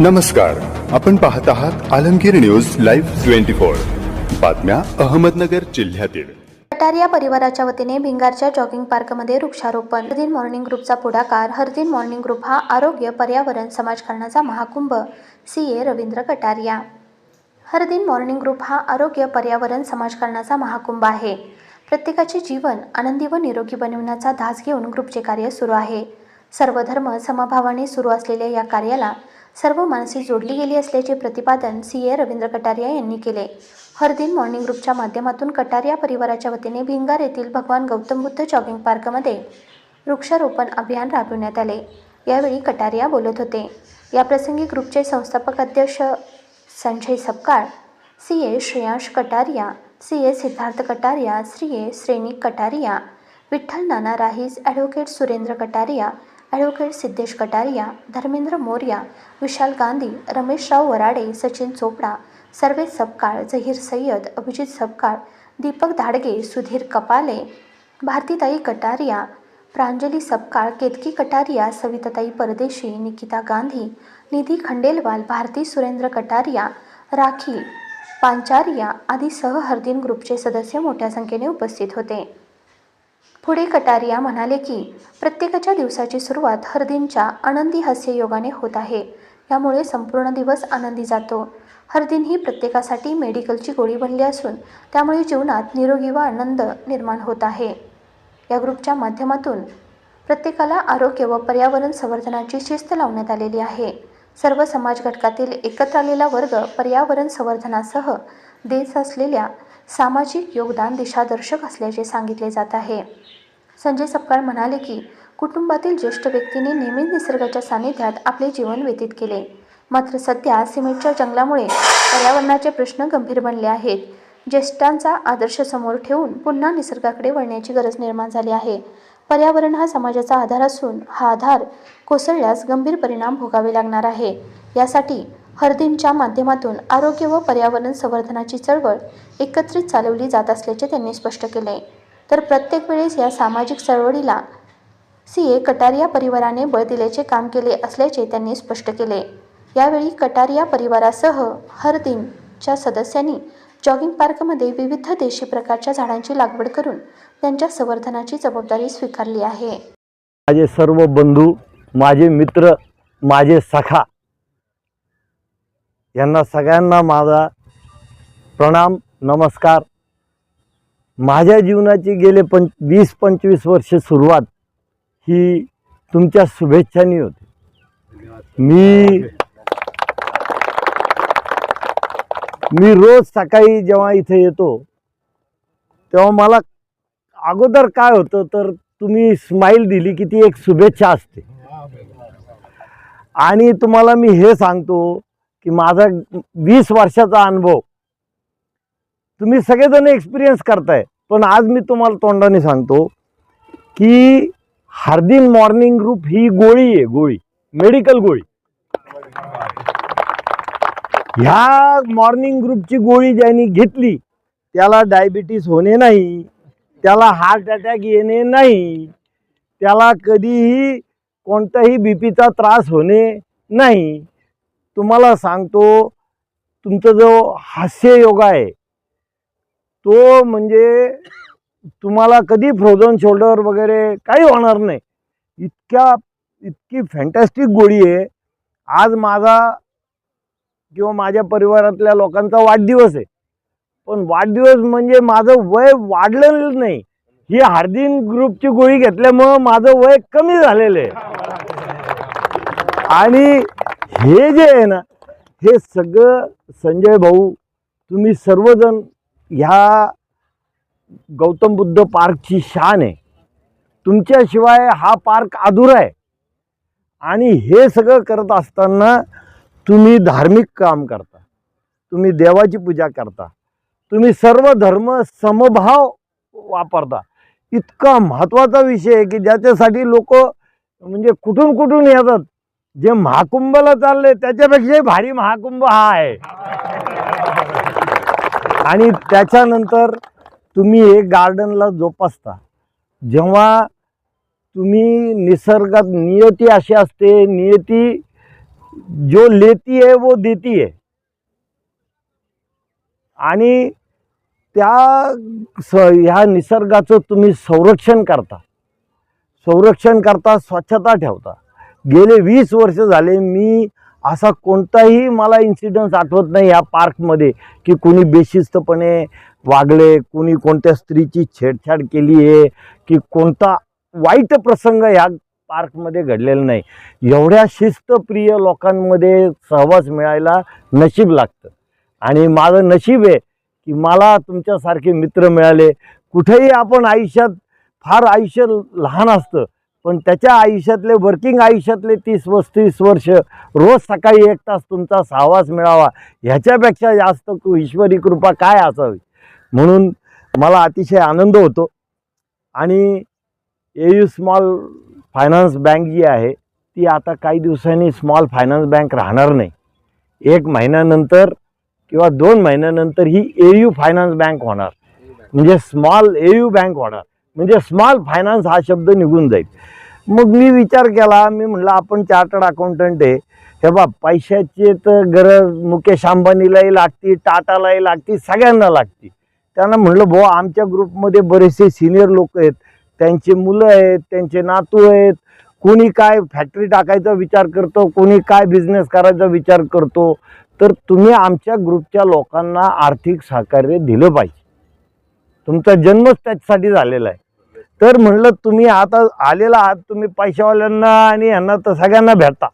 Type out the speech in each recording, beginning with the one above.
नमस्कार. आपण पाहत आहात Alamgir news live twenty four. बातम्या अहमदनगर जिल्ह्यातील. कटारिया परिवाराच्या वतीने भिंगारच्या जॉगिंग पार्कमध्ये वृक्षारोपण. हरदिन मॉर्निंग ग्रुपचा पुढाकार. हरदिन मॉर्निंग ग्रुप हा आरोग्य पर्यावरण समाजकारणाचा महाकुंभ. सी. ए. रवींद्र कटारिया हरदिन मॉर्निंग ग्रुप हा आरोग्य पर्यावरण समाजकारणाचा महाकुंभ आहे. प्रत्येकाचे जीवन आनंदी व निरोगी बनविण्याचा धास घेऊन ग्रुपचे कार्य सुरू आहे. सर्व धर्म समभावाने सुरू असलेल्या या कार्याला सर्व माणसे जोडली गेली असल्याचे प्रतिपादन सी ए रवींद्र कटारिया यांनी केले. हरदिन मॉर्निंग ग्रुपच्या माध्यमातून कटारिया परिवाराच्या वतीने भिंगार येथील भगवान गौतम बुद्ध जॉगिंग पार्कमध्ये वृक्षारोपण अभियान राबविण्यात आले. यावेळी कटारिया बोलत होते. याप्रसंगी ग्रुपचे संस्थापक अध्यक्ष Sanjay Sapkal C A Shreyansh Kataria C A Siddharth Kataria Shri A Shreni Kataria Vitthal Nana Rahis advocate Surendra Kataria advocate Siddhesh Kataria Dharmendra Morya Vishal Gandhi Rameshrao Varade Sachin Chopda Sarve Sapkal Zaheer Sayyed Abhijit Sapkal Deepak Dhadge Sudhir Kapale Bharatitai Kataria Pranjali Sapkal Ketaki Kataria Savitatai Pardeshi Nikita Gandhi निधी खंडेलवाल भारती सुरेंद्र कटारिया राखी पांचारिया आदीसह हरदिन ग्रुपचे सदस्य मोठ्या संख्येने उपस्थित होते. पुढे कटारिया म्हणाले की प्रत्येकाच्या दिवसाची सुरुवात हरदिनच्या आनंदी हास्ययोगाने होत आहे. यामुळे संपूर्ण दिवस आनंदी जातो. हरदिन ही प्रत्येकासाठी मेडिकलची गोळी बनली असून त्यामुळे जीवनात निरोगी व आनंद निर्माण होत आहे. या ग्रुपच्या माध्यमातून प्रत्येकाला आरोग्य व पर्यावरण संवर्धनाची शिस्त लावण्यात आलेली आहे. सर्व समाज घटकातील एकत्र आलेला वर्ग पर्यावरण संवर्धनासह देत असलेल्या सामाजिक योगदान दिशादर्शक असल्याचे सांगितले जात आहे. संजय सपकाळ म्हणाले की कुटुंबातील ज्येष्ठ व्यक्तीने नेहमीच निसर्गाच्या सानिध्यात आपले जीवन व्यतीत केले. मात्र सध्या सिमेंटच्या जंगलामुळे पर्यावरणाचे प्रश्न गंभीर बनले आहेत. ज्येष्ठांचा आदर्श समोर ठेवून पुन्हा निसर्गाकडे वळण्याची गरज निर्माण झाली आहे. पर्यावरण हा समाजाचा आधार असून हा आधार कोसळल्यास गंभीर परिणाम भोगावे लागणार आहे. यासाठी हरदिनच्या माध्यमातून आरोग्य व पर्यावरण संवर्धनाची चळवळ एकत्रित चालवली जात असल्याचे त्यांनी स्पष्ट केले. तर प्रत्येक वेळेस या सामाजिक चळवळीला सी ए कटारिया परिवाराने बळ दिल्याचे काम केले असल्याचे त्यांनी स्पष्ट केले. यावेळी कटारिया परिवारासह हरदिनच्या सदस्यांनी जॉगिंग पार्कमध्ये विविध देशी प्रकारच्या झाडांची लागवड करून त्यांच्या संवर्धनाची जबाबदारी स्वीकारली आहे. माझे सर्व बंधू माझे मित्र माझे सखा यांना सगळ्यांना माझा प्रणाम नमस्कार. माझ्या जीवनाची गेले पं वीस पंचवीस वर्ष सुरुवात ही तुमच्या शुभेच्छांनी होती. मी मी रोज सकाळी जेव्हा इथे येतो तेव्हा मला अगोदर काय होतं तर तुम्ही स्माईल दिली की ती एक शुभेच्छा असते. आणि तुम्हाला मी हे सांगतो की माझा वीस वर्षाचा अनुभव. तुम्ही सगळेजण एक्सपिरियन्स करताय. पण आज मी तुम्हाला तोंडाने सांगतो की हार्दिन मॉर्निंग ग्रुप ही गोळी आहे गोळी. मेडिकल गोळी. ह्या मॉर्निंग ग्रुपची गोळी ज्यांनी घेतली त्याला डायबिटीस होणे नाही त्याला हार्ट अटॅक येणे नाही त्याला कधीही कोणताही बीपीचा त्रास होणे नाही. तुम्हाला सांगतो तुमचा जो हास्य योगा आहे तो म्हणजे तुम्हाला कधी फ्रोझन शोल्डर वगैरे काही होणार नाही. इतक्या इतकी फॅन्टॅस्टिक गोळी आहे. आज माझा किंवा माझ्या परिवारातल्या लोकांचा वाढदिवस आहे. पण वाढदिवस म्हणजे माझं वय वाढलेलं नाही. ही हार्दिन ग्रुपची गोळी घेतल्यामुळं माझं वय कमी झालेलं आहे. आणि हे जे आहे ना हे सगळं संजय भाऊ तुम्ही सर्वजण ह्या गौतम बुद्ध पार्कची शान आहे. तुमच्याशिवाय हा पार्क अधुरा आहे. आणि हे सगळं करत असताना तुम्ही धार्मिक काम करता. तुम्ही देवाची पूजा करता. तुम्ही सर्व धर्म समभाव वापरता. इतका महत्त्वाचा विषय आहे की ज्याच्यासाठी लोक म्हणजे कुठून कुठून येतात? जे महाकुंभला चालले त्याच्यापेक्षाही भारी महाकुंभ हा आहे. आणि त्याच्यानंतर तुम्ही हे गार्डनला जोपासता. जेव्हा तुम्ही निसर्गात नियती अशी असते नियती जो लेती है वो देती है आणि त्या स ह्या निसर्गाचं तुम्ही संरक्षण करता. संरक्षण करता स्वच्छता ठेवता. गेले वीस वर्ष झाले मी असा कोणताही मला इन्सिडन्स आठवत नाही या पार्कमध्ये की कोणी बेशिस्तपणे वागले कोणी कोणत्या स्त्रीची छेडछाड केली आहे की कोणता वाईट प्रसंग ह्या पार्कमध्ये घडलेला नाही. एवढ्या शिस्तप्रिय लोकांमध्ये सहवास मिळायला नशीब लागतं. आणि माझं नशीब आहे की मला तुमच्यासारखे मित्र मिळाले. कुठेही आपण आयुष्यात फार आयुष्य लहान असतं पण त्याच्या आयुष्यातले वर्किंग आयुष्यातले तीस पस्तीस वर्ष रोज सकाळी एक तास तुमचा सहवास मिळावा ह्याच्यापेक्षा जास्त ईश्वरी कृपा काय असावी? म्हणून मला अतिशय आनंद होतो. आणि A U small finance bank जी आहे ती आता काही दिवसांनी स्मॉल फायनान्स बँक राहणार नाही. एक महिन्यानंतर किंवा दोन महिन्यानंतर ही ए यू फायनान्स बँक होणार. म्हणजे स्मॉल ए यू बँक होणार. म्हणजे स्मॉल फायनान्स हा शब्द निघून जाईल. मग मी विचार केला मी म्हटलं आपण चार्टर्ड अकाउंटंट आहे. हे बा पैशाची तर गरज मुकेश अंबानीलाही लागती टाटालाही लागती सगळ्यांना लागती. त्यांना म्हटलं भाऊ आमच्या ग्रुपमध्ये बरेचसे सिनियर लोक आहेत. त्यांची मुलं आहेत त्यांचे नातू आहेत. कोणी काय फॅक्टरी टाकायचा विचार करतो कोणी काय बिझनेस करायचा विचार करतो. तर तुम्ही आमच्या ग्रुपच्या लोकांना आर्थिक सहकार्य दिलं पाहिजे. तुमचा जन्मच त्याच्यासाठी झालेला आहे. तर म्हणलं तुम्ही आता आलेला आहात तुम्ही पैशावाल्यांना आणि यांना तर सगळ्यांना भेटता.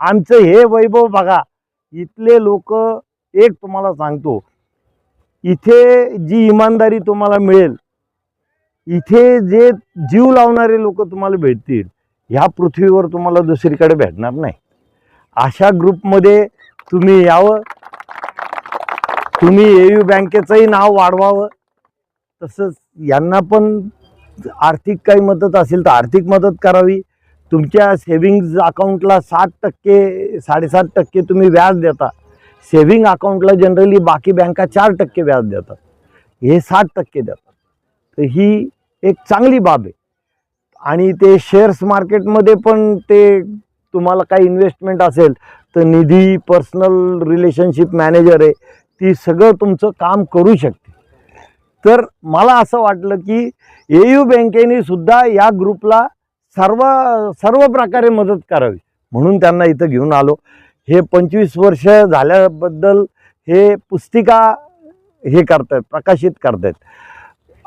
आमचं हे वैभव बघा इथले लोक एक तुम्हाला सांगतो इथे जी इमानदारी तुम्हाला मिळेल इथे जे जीव लावणारे लोक तुम्हाला भेटतील ह्या पृथ्वीवर तुम्हाला दुसरीकडे भेटणार नाही. अशा ग्रुपमध्ये तुम्ही यावं तुम्ही ए यू बँकेचंही नाव वाढवावं तसंच यांना पण आर्थिक काही मदत असेल तर आर्थिक मदत करावी. तुमच्या सेविंग्ज अकाउंटला सात टक्के साडेसात टक्के तुम्ही व्याज देता. सेविंग अकाउंटला जनरली बाकी बँका चार टक्के व्याज देतात. हे सात टक्के देतात. तर ही एक चांगली बाब आहे. आणि ते शेअर्स मार्केटमध्ये पण ते तुम्हाला काही इन्व्हेस्टमेंट असेल तर निधी पर्सनल रिलेशनशिप मॅनेजर आहे. ती सगळं तुमचं काम करू शकते. तर मला असं वाटलं की ए यू बँकेने सुद्धा या ग्रुपला सर्व सर्व प्रकारे मदत करावी. म्हणून त्यांना इथं घेऊन आलो. हे पंचवीस वर्ष झाल्याबद्दल हे पुस्तिका हे करतायत प्रकाशित करतायत.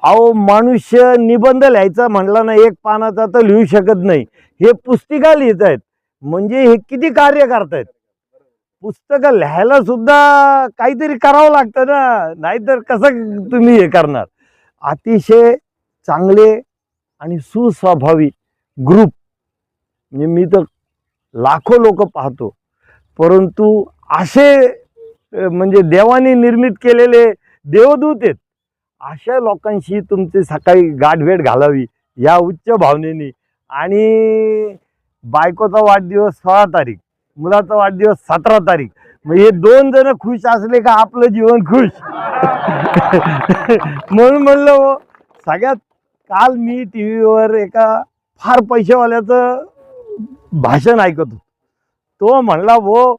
अहो मनुष्य निबंध लिहायचा म्हणला ना एक पानाचा तर लिहू शकत नाही. हे पुस्तिका लिहित आहेत म्हणजे हे किती कार्य करतायत? पुस्तकं लिहायला सुद्धा काहीतरी करावं लागतं ना. नाहीतर कसं तुम्ही हे करणार? अतिशय चांगले आणि सुस्वाभाविक ग्रुप म्हणजे मी तर लाखो लोक पाहतो. परंतु असे म्हणजे देवाने निर्मित केलेले देवदूत आहेत. अशा लोकांशी तुमची सकाळी गाठभेट घालावी या उच्च भावनेने. आणि बायकोचा वाढदिवस सोळा तारीख. मुलाचा वाढदिवस सतरा तारीख. मग हे दोन जण खुश असले का आपलं जीवन खुश? म्हणून म्हणलं हो, सगळ्यात काल मी टी व्हीवर एका फार पैशावाल्याचं भाषण ऐकत होतो. तो म्हणला हो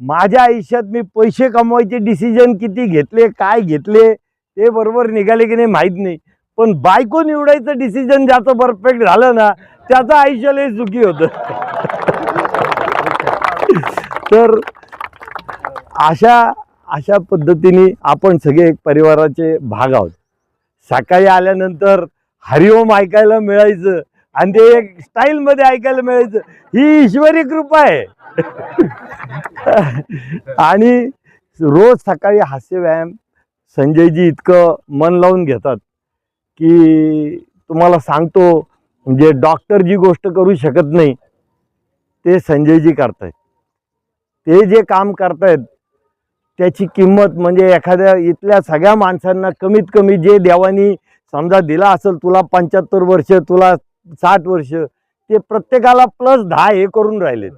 माझ्या आयुष्यात मी पैसे कमवायचे डिसिजन किती घेतले काय घेतले ते बरोबर निघाले की नाही माहीत नाही. पण बायको निवडायचं डिसिजन ज्याचं परफेक्ट झालं ना त्याचं आयुष्य लय होतं. तर अशा अशा पद्धतीने आपण सगळे एक परिवाराचे भाग आहोत. सकाळी आल्यानंतर हरिओम ऐकायला मिळायचं आणि ते एक स्टाईलमध्ये ऐकायला मिळायचं. ही ईश्वरी कृपा आहे. आणि रोज सकाळी हास्य व्यायाम संजयजी इतकं मन लावून घेतात की तुम्हाला सांगतो म्हणजे डॉक्टर जी गोष्ट करू शकत नाही ते संजयजी करतायत. ते जे काम करतायत त्याची किंमत म्हणजे एखाद्या इथल्या सगळ्या माणसांना कमीत कमी जे देवानी समजा दिला असेल तुला पंच्याहत्तर वर्ष तुला साठ वर्ष ते प्रत्येकाला प्लस दहा हे करून राहिले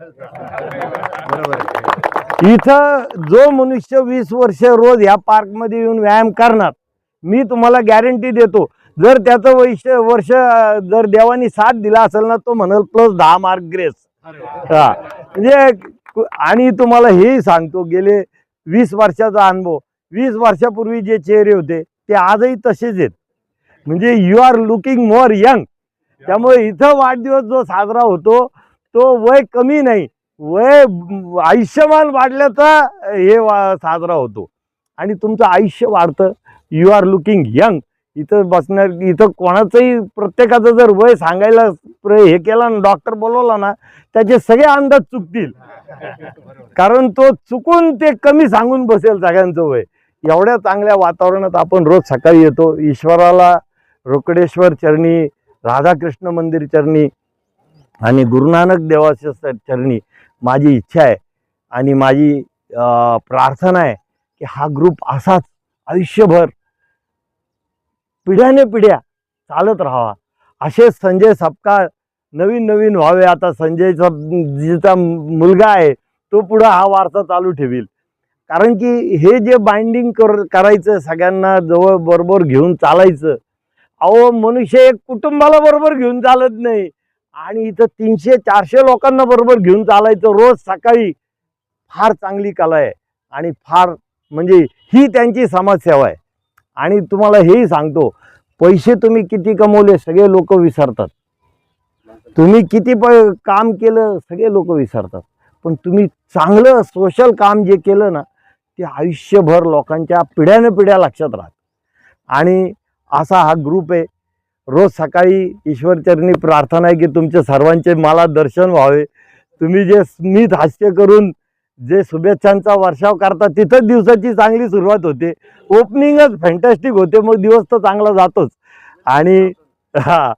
इथं जो मनुष्य वीस वर्ष रोज या पार्कमध्ये येऊन व्यायाम करणार मी तुम्हाला गॅरंटी देतो जर त्याचं वैश वर्ष जर देवानी साथ दिला असेल ना तो म्हणल प्लस दहा मार्क ग्रेस हा. म्हणजे आणि तुम्हाला हेही सांगतो गेले वीस वर्षाचा अनुभव. वीस वर्षापूर्वी जे चेहरे होते ते आजही तसेच आहेत. म्हणजे you are looking more young त्यामुळे इथं वाढदिवस जो साजरा होतो तो वय कमी नाही. वय आयुष्यमान वाढल्याचा हे वा- साजरा होतो. आणि तुमचं आयुष्य वाढतं. यू आर लुकिंग यंग इथं बसणार इथं कोणाचंही प्रत्येकाचं जर वय सांगायला प्र- हे केला ना डॉक्टर बोलवला ना त्याचे सगळे अंदाज चुकतील. कारण तो चुकून ते कमी सांगून बसेल सगळ्यांचं वय. एवढ्या चांगल्या वातावरणात आपण रोज सकाळी येतो. ईश्वराला रोकडेश्वर चरणी राधाकृष्ण मंदिर चरणी आणि गुरुनानक देवाच्या चरणी माझी इच्छा आहे. आणि माझी प्रार्थना आहे की हा ग्रुप असाच आयुष्यभर पिढ्याने पिढ्या चालत राहावा. असे संजय सपकाळ नवीन नवीन व्हावे. आता संजयचा जिचा मुलगा आहे तो पुढं हा वारसा चालू ठेवील. कारण की हे जे बाइंडिंग कर करायचं सगळ्यांना जवळ बरोबर घेऊन चालायचं अहो मनुष्य एक कुटुंबाला बरोबर घेऊन चालत नाही. आणि इथं तीनशे चारशे लोकांना बरोबर घेऊन चालायचं रोज सकाळी फार चांगली कला आहे. आणि फार म्हणजे ही त्यांची समाजसेवा आहे. आणि तुम्हाला हेही सांगतो पैसे तुम्ही किती कमवले सगळे लोक विसरतात. तुम्ही किती प काम केलं सगळे लोक विसरतात. पण तुम्ही चांगलं सोशल काम जे केलं ना ते आयुष्यभर लोकांच्या पिढ्यानं पिढ्या लक्षात राहत. आणि असा हा ग्रुप आहे. रोज सकाळी ईश्वरचरणी प्रार्थना आहे की तुमच्या सर्वांचे मला दर्शन व्हावे. तुम्ही जे स्मित हास्य करून जे शुभेच्छांचा वर्षाव करता तिथंच दिवसाची चांगली सुरुवात होते. ओपनिंगच फॅन्टॅस्टिक होते मग दिवस तर चांगला जातोच. आणि हा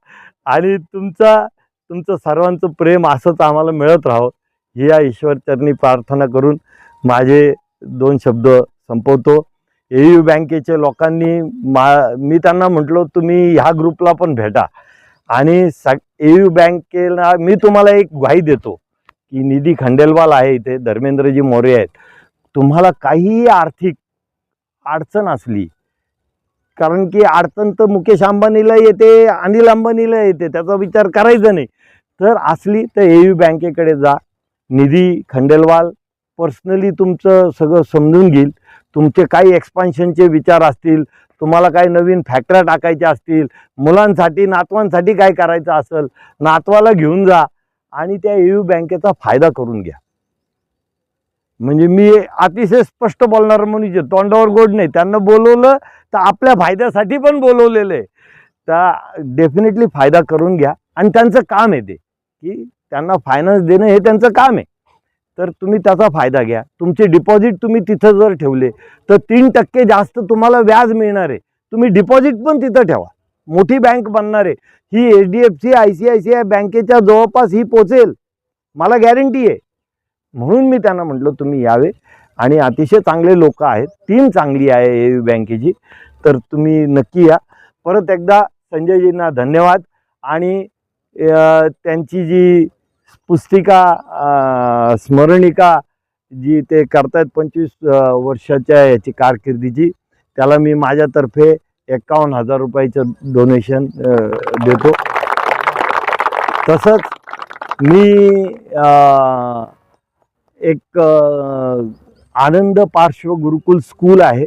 आणि तुमचा तुमचं सर्वांचं प्रेम असंच आम्हाला मिळत राहावं ही या ईश्वरचरणी प्रार्थना करून माझे दोन शब्द संपवतो. ए यू बँकेचे लोकांनी मा मी त्यांना म्हटलो तुम्ही ह्या ग्रुपला पण भेटा. आणि स ए यू बँकेला मी तुम्हाला एक ग्वाही देतो. की निधी खंडेलवाल आहे इथे धर्मेंद्रजी मोरे आहेत. तुम्हाला काहीही आर्थिक अडचण असली कारण की अडचण तर मुकेश अंबानीला येते अनिल अंबानीला येते त्याचा विचार करायचा नाही. तर असली तर ए यू बँकेकडे जा निधी खंडेलवाल पर्सनली तुमचं सगळं समजून घेईल. तुमचे काही एक्सपान्शनचे विचार असतील तुम्हाला काही नवीन फॅक्टऱ्या टाकायच्या असतील मुलांसाठी नातवांसाठी काय करायचं असेल नातवाला घेऊन जा. आणि त्या एयू बँकेचा फायदा करून घ्या. म्हणजे मी अतिशय स्पष्ट बोलणार म्हणजे तोंडावर गोड नाही. त्यांना बोलवलं तर आपल्या फायद्यासाठी पण बोलवलेलं आहे. तर डेफिनेटली फायदा करून घ्या. आणि त्यांचं काम आहे ते की त्यांना फायनान्स देणं हे त्यांचं काम आहे. तर तुम्ही त्याचा फायदा घ्या. तुमचे डिपॉझिट तुम्ही तिथं जर ठेवले तर तीन टक्के जास्त तुम्हाला व्याज मिळणार आहे. तुम्ही डिपॉझिट पण तिथं ठेवा. मोठी बँक बनणार आहे. ही H D F C I C I C I बँकेच्या जवळपास ही पोचेल. मला गॅरंटी आहे. म्हणून मी त्यांना म्हटलं तुम्ही यावे. आणि अतिशय चांगले लोक आहेत. टीम चांगली आहे ए बँकेची. तर तुम्ही नक्की या. परत एकदा संजयजींना धन्यवाद. आणि त्यांची जी पुस्तिका स्मरणिका जी ते करतायत पंचवीस वर्षाच्या याची कारकिर्दीची त्याला मी माझ्यातर्फे एकावन्न हजार रुपयाचं डोनेशन देतो. तसंच मी एक आनंद पार्श्व गुरुकुल स्कूल आहे.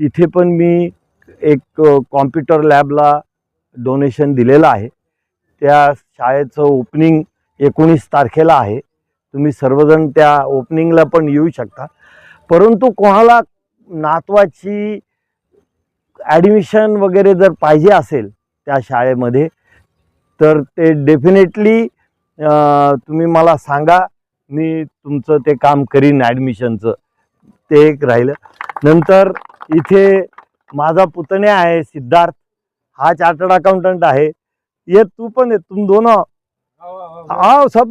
तिथे पण मी एक कॉम्प्युटर लॅबला डोनेशन दिलेलं आहे. त्या शाळेचं ओपनिंग एकोणीस तारखेला आहे. तुम्ही सर्वजण त्या ओपनिंगला पण येऊ शकता. परंतु कोणाला नातवाची ॲडमिशन वगैरे जर पाहिजे असेल त्या शाळेमध्ये तर ते डेफिनेटली तुम्ही मला सांगा मी तुमचं ते काम करीन ॲडमिशनचं. ते एक राहिलं. नंतर इथे माझा पुतण्या आहे सिद्धार्थ. हा चार्टर्ड अकाउंटंट आहे. ये तू पण आहे तुम दोनों. आओ सब